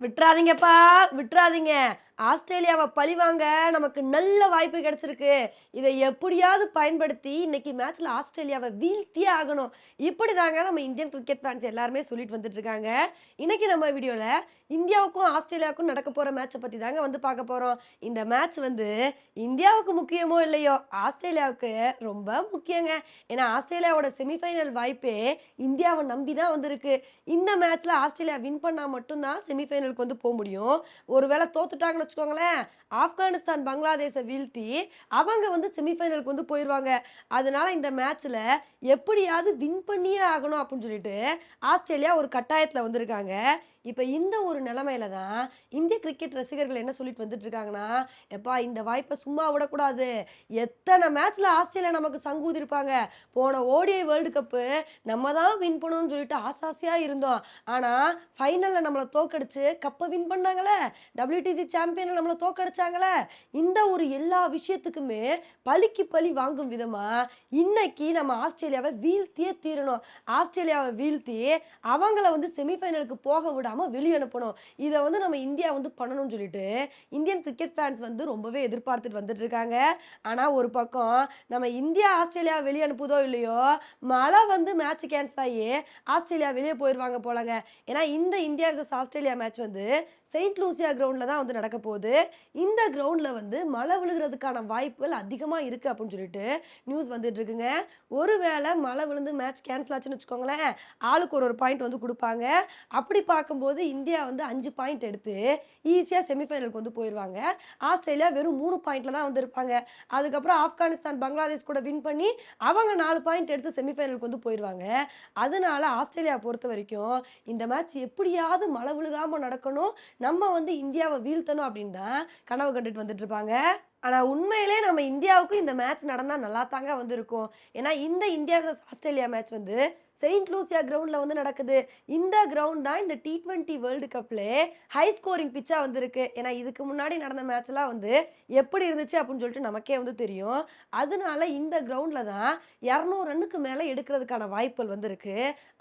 விட்டுறாதீங்கப்பா விட்டுறாதீங்க. ஆஸ்திரேலியாவை பழிவாங்க நமக்கு நல்ல வாய்ப்பு கிடைச்சிருக்கு. இதை எப்படியாவது பயன்படுத்தி இன்னைக்கு மேட்ச்சில் ஆஸ்திரேலியாவை வீழ்த்தியே ஆகணும். இப்படி தாங்க நம்ம இந்தியன் கிரிக்கெட் ஃபேன்ஸ் எல்லாருமே சொல்லிட்டு வந்துட்டு இருக்காங்க இன்னைக்கு நம்ம வீடியோவில் இந்தியாவுக்கும் ஆஸ்திரேலியாவுக்கும் நடக்க போகிற மேட்ச்சை பற்றி தாங்க வந்து பார்க்க போகிறோம் இந்த மேட்ச் வந்து இந்தியாவுக்கு முக்கியமோ இல்லையோ ஆஸ்திரேலியாவுக்கு ரொம்ப முக்கியங்க. ஏன்னா ஆஸ்திரேலியாவோட செமிஃபைனல் வாய்ப்பே இந்தியாவை நம்பி தான் வந்திருக்கு. இந்த மேட்ச்சில் ஆஸ்திரேலியா வின் பண்ணால் மட்டும்தான் செமிஃபைனலுக்கு வந்து போக முடியும். ஒருவேளை தோத்துட்டாங்கன்னு வச்சுக்கோங்களேன். ஆப்கானிஸ்தான் பங்களாதேஷை வீழ்த்தி அவங்க வந்து செமிஃபைனலுக்கு வந்து போயிடுவாங்க அதனால இந்த மேட்ச்ல எப்படியாவது வின் பண்ணியே ஆகணும் அப்படின்னு சொல்லிட்டு ஆஸ்திரேலியா ஒரு கட்டாயத்தில் வந்திருக்காங்க. இப்போ இந்த ஒரு நிலமையில தான் இந்திய கிரிக்கெட் ரசிகர்கள் என்ன சொல்லிட்டு வந்துட்டு இருக்காங்கன்னா எப்பா இந்த வாய்ப்பை சும்மா விடக்கூடாது. எத்தனை மேட்ச்ல ஆஸ்திரேலியா நமக்கு சங்கூதி இருப்பாங்க போன ஓடிஐ வேர்ல்டு கப்பு நம்ம தான் வின் பண்ணணும்னு சொல்லிட்டு ஆசாசியா இருந்தோம். ஆனா ஃபைனல்ல நம்மளை தோக்கடிச்சு கப்பை வின் பண்ணாங்களே. WTC சாம்பியன்ல நம்மளை தோக்கடிச்சாங்களே? இந்த ஒரு எல்லா விஷயத்துக்குமே பழிக்கு பழி வாங்கும் விதமாக இன்னைக்கு நம்ம ஆஸ்திரேலியாவை வீழ்த்தியே தீரணும். ஆஸ்திரேலியாவை வீழ்த்தி அவங்கள வந்து செமிஃபைனலுக்கு போக விடாமல் வெளியே அனுப்பணும். இதை வந்து நம்ம இந்தியா வந்து பண்ணணும்னு சொல்லிட்டு இந்தியன் கிரிக்கெட் ஃபேன்ஸ் வந்து ரொம்பவே எதிர்பார்த்துட்டு வந்துட்டு இருக்காங்க. ஆனால் ஒரு பக்கம் நம்ம இந்தியா ஆஸ்திரேலியா வெளியே அனுப்புதோ இல்லையோ மழை வந்து மேட்ச் கேன்சல் ஆகி ஆஸ்திரேலியா வெளியே போயிடுவாங்க போலங்க. ஏன்னா இந்த இந்தியா விசஸ் ஆஸ்திரேலியா மேட்ச் வந்து செயின்ட் லூசியா கிரவுண்டில் தான் வந்து நடக்க போகுது. இந்த கிரவுண்டில் வந்து மழை விழுகிறதுக்கான வாய்ப்புகள் அதிகமாக இருக்குது அப்படின்னு சொல்லிட்டு நியூஸ் வந்துட்டு இருக்குங்க. ஒருவேளை மழை விழுந்து மேட்ச் கேன்சல் ஆச்சுன்னு வச்சுக்கோங்களேன் ஆளுக்கு ஒரு ஒரு பாயிண்ட் வந்து கொடுப்பாங்க. அப்படி பார்க்கும்போது இந்தியா வந்து அஞ்சு பாயிண்ட் எடுத்து ஈஸியாக செமிஃபைனலுக்கு வந்து போயிடுவாங்க ஆஸ்திரேலியா வெறும் மூணு பாயிண்ட்ல தான் வந்து இருப்பாங்க. அதுக்கப்புறம் ஆப்கானிஸ்தான் பங்களாதேஷ் கூட வின் பண்ணி அவங்க நாலு பாயிண்ட் எடுத்து செமிஃபைனலுக்கு வந்து போயிடுவாங்க அதனால ஆஸ்திரேலியா பொறுத்த வரைக்கும் இந்த மேட்ச் எப்படியாவது மழை விழுகாமல் நடக்கணும். நம்ம வந்து இந்தியாவை வீழ்த்தணும் அப்படின்னு தான் கனவு கண்டுட்டு வந்துட்டு இருப்பாங்க. ஆனால் உண்மையிலே நம்ம இந்தியாவுக்கும் இந்த மேட்ச் நடந்தால் நல்லா தாங்க வந்திருக்கும். ஏன்னா இந்த இந்தியா ஆஸ்திரேலியா மேட்ச் வந்து செயின்ட் லூசியா கிரவுண்டில் வந்து நடக்குது. இந்த கிரவுண்ட் தான் இந்த டி ட்வெண்ட்டி வேர்ல்டு கப்லே ஹை ஸ்கோரிங் பிச்சாக வந்திருக்கு. ஏன்னா இதுக்கு முன்னாடி நடந்த மேட்ச்லாம் வந்து எப்படி இருந்துச்சு அப்படின்னு சொல்லிட்டு நமக்கே வந்து தெரியும். அதனால இந்த கிரவுண்டில் தான் இரநூறு ரன்னுக்கு மேலே எடுக்கிறதுக்கான வாய்ப்புகள் வந்திருக்கு.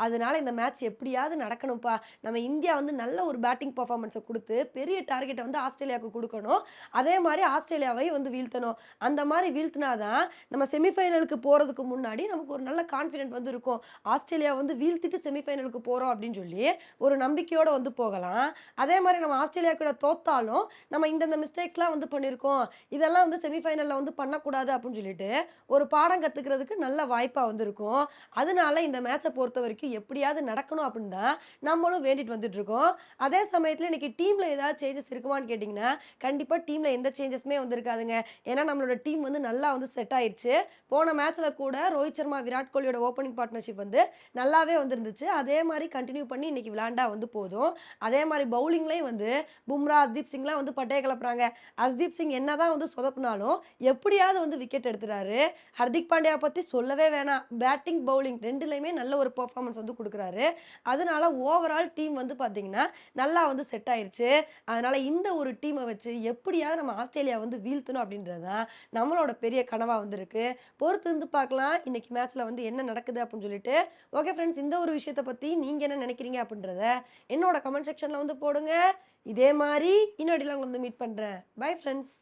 அதனால இந்த மேட்ச் எப்படியாவது நடக்கணும்ப்பா. நம்ம இந்தியா வந்து நல்ல ஒரு பேட்டிங் பர்ஃபார்மன்ஸை கொடுத்து பெரிய டார்கெட்டை வந்து ஆஸ்திரேலியாவுக்கு கொடுக்கணும். அதே மாதிரி ஆஸ்திரேலியாவை வந்து வீழ்த்தணும். அந்த மாதிரி வீழ்த்தினாதான் நம்ம செமிஃபைனலுக்கு போகிறதுக்கு முன்னாடி நமக்கு ஒரு நல்ல கான்ஃபிடென்ட் வந்து இருக்கும். ஆஸ்திரேலியா வந்து வீழ்த்திட்டு செமிஃபைனலுக்கு போகிறோம் அப்படின்னு சொல்லி ஒரு நம்பிக்கையோடு வந்து போகலாம். அதே மாதிரி நம்ம ஆஸ்திரேலியா கூட தோத்தாலும் நம்ம இந்தந்த மிஸ்டேக்ஸ்லாம் வந்து பண்ணியிருக்கோம் இதெல்லாம் வந்து செமிஃபைனலில் வந்து பண்ணக்கூடாது அப்படின்னு சொல்லிட்டு ஒரு பாடம் கற்றுக்கிறதுக்கு நல்ல வாய்ப்பாக வந்திருக்கும். அதனால இந்த மேட்சை பொறுத்த வரைக்கும் எப்படியாவது நடக்கணும் அப்படின்னு தான் நம்மளும் வேண்டிட்டு வந்துட்டு இருக்கோம். அதே சமயத்தில் இன்னைக்கு டீமில் ஏதாவது சேஞ்சஸ் இருக்குமான்னு கேட்டிங்கன்னா கண்டிப்பாக டீமில் எந்த சேஞ்சஸுமே வந்திருக்காதுங்க. ஏன்னா நம்மளோட டீம் வந்து நல்லா வந்து செட் ஆயிடுச்சு போன மேட்ச்சில் கூட ரோஹித் சர்மா விராட் கோலியோட ஓப்பனிங் பார்ட்னர்ஷிப் வந்து நல்லாவே வந்துருந்துச்சு. அதே மாதிரி கண்டினியூ பண்ணி இன்றைக்கி விளாண்டா வந்து போதும். அதே மாதிரி பவுலிங்லேயும் வந்து பும்ரா அஸ்தீப் சிங்லாம் வந்து பட்டையை கிளப்புறாங்க அஸ்தீப் சிங் என்னதான் வந்து சொதப்புனாலும் எப்படியாவது வந்து விக்கெட் எடுத்துறாரு. ஹர்திக் பாண்டியா பற்றி சொல்லவே வேணாம். பேட்டிங் பவுலிங் ரெண்டுலேயுமே நல்ல ஒரு பர்ஃபார்மன்ஸ் வந்து கொடுக்குறாரு. அதனால ஓவரால் டீம் வந்து பார்த்தீங்கன்னா நல்லா வந்து செட் ஆயிடுச்சு அதனால் இந்த ஒரு டீமை வச்சு எப்படியாவது நம்ம ஆஸ்திரேலியா வந்து வீழ்த்தணும் அப்படின்றது தான் நம்மளோட பெரிய கனவாக வந்திருக்கு. பொறுத்து இருந்து பார்க்கலாம். இன்னைக்கு மேட்ச்சில் வந்து என்ன நடக்குது அப்படின்னு சொல்லிட்டு ஓகே ஃப்ரெண்ட்ஸ் இந்த ஒரு விஷயத்தை பற்றி நீங்கள் என்ன நினைக்கிறீங்க அப்படின்றத என்னோட கமெண்ட் செக்ஷனில் வந்து போடுங்க. இதே மாதிரி இன்னொடிலாம் வந்து மீட் பண்ணுறேன் பை ஃப்ரெண்ட்ஸ்